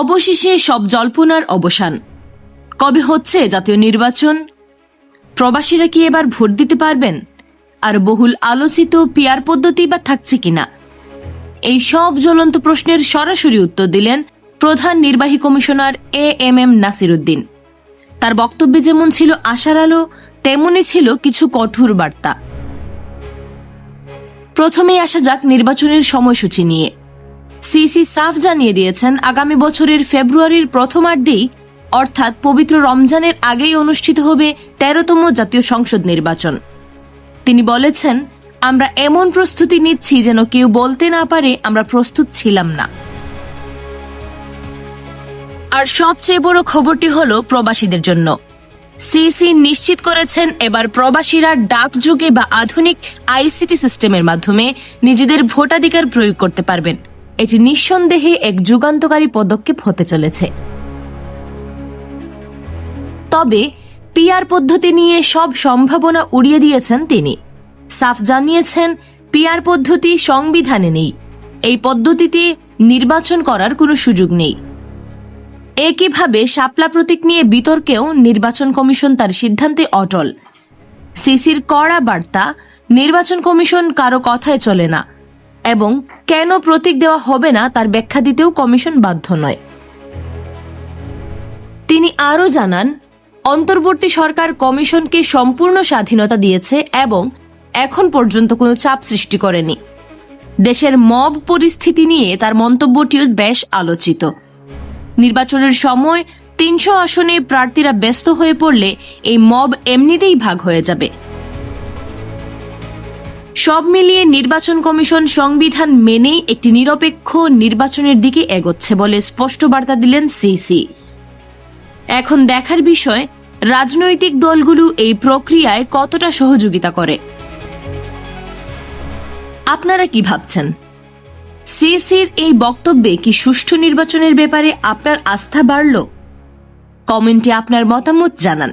অবশেষে সব জল্পনার অবসান। কবে হচ্ছে জাতীয় নির্বাচন? প্রবাসীরা কি এবার ভোট দিতে পারবেন? আর বহুল আলোচিত পিয়ার পদ্ধতি বা থাকছে কিনা? এই সব জ্বলন্ত প্রশ্নের সরাসরি উত্তর দিলেন প্রধান নির্বাহী commissioner A M M Nasir Uddin তার বক্তব্যে যেমন ছিল আশার আলো, তেমনই ছিল কিছু কঠোর বার্তা। প্রথমেই আসা যাক নির্বাচনের সময়সূচি নিয়ে। সিসি সাফ জানিয়ে দিয়েছেন, আগামী বছরের ফেব্রুয়ারির প্রথমার্ধেই, অর্থাৎ পবিত্র রমজানের আগেই অনুষ্ঠিত হবে তেরোতম জাতীয় সংসদ নির্বাচন। তিনি বলেছেন, আমরা এমন প্রস্তুতি নিচ্ছি যেন কেউ বলতে না পারে আমরা প্রস্তুত ছিলাম না। আর সবচেয়ে বড় খবরটি হল প্রবাসীদের জন্য। সিসি নিশ্চিত করেছেন, এবার প্রবাসীরা ডাক যুগে বা আধুনিক আইসিটি সিস্টেমের মাধ্যমে নিজেদের ভোটাধিকার প্রয়োগ করতে পারবেন। এটি নিঃসন্দেহে এক যুগান্তকারী পদক্ষেপ হতে চলেছে। তবে, পিআর পদ্ধতি নিয়ে সব সম্ভাবনা উড়িয়ে দিয়েছেন তিনি। সাফ জানিয়েছেন, পিআর পদ্ধতি সংবিধানে নেই। এই পদ্ধতিতে নির্বাচন করার কোনো সুযোগ নেই। একইভাবে শাপলা প্রতীক নিয়ে বিতর্কেও নির্বাচন কমিশন তার সিদ্ধান্তে অটল। সিসির কড়া বার্তা, নির্বাচন কমিশন কারও কথায় চলে না। এবং কেন প্রতীক দেওয়া হবে না তার ব্যাখ্যা দিতেও কমিশন বাধ্য নয়। তিনি আরও জানান, অন্তর্বর্তী সরকার কমিশনকে সম্পূর্ণ স্বাধীনতা দিয়েছে এবং এখন পর্যন্ত কোনো চাপ সৃষ্টি করেনি। দেশের মব পরিস্থিতি নিয়ে তার মন্তব্যটিও বেশ আলোচিত। নির্বাচনের সময় তিনশো আসনে প্রার্থীরা ব্যস্ত হয়ে পড়লে এই মব এমনিতেই ভাগ হয়ে যাবে। সব মিলিয়ে নির্বাচন কমিশন সংবিধান মেনেই একটি নিরপেক্ষ নির্বাচনের দিকে এগোচ্ছে বলে স্পষ্ট বার্তা দিলেন সিসি এখন দেখার বিষয়, রাজনৈতিক দলগুলো এই প্রক্রিয়ায় কতটা সহযোগিতা করে? আপনারা কি ভাবছেন? সিসির এই বক্তব্যে কি সুষ্ঠু নির্বাচনের ব্যাপারে আপনার আস্থা বাড়ল? কমেন্টে আপনার মতামত জানান।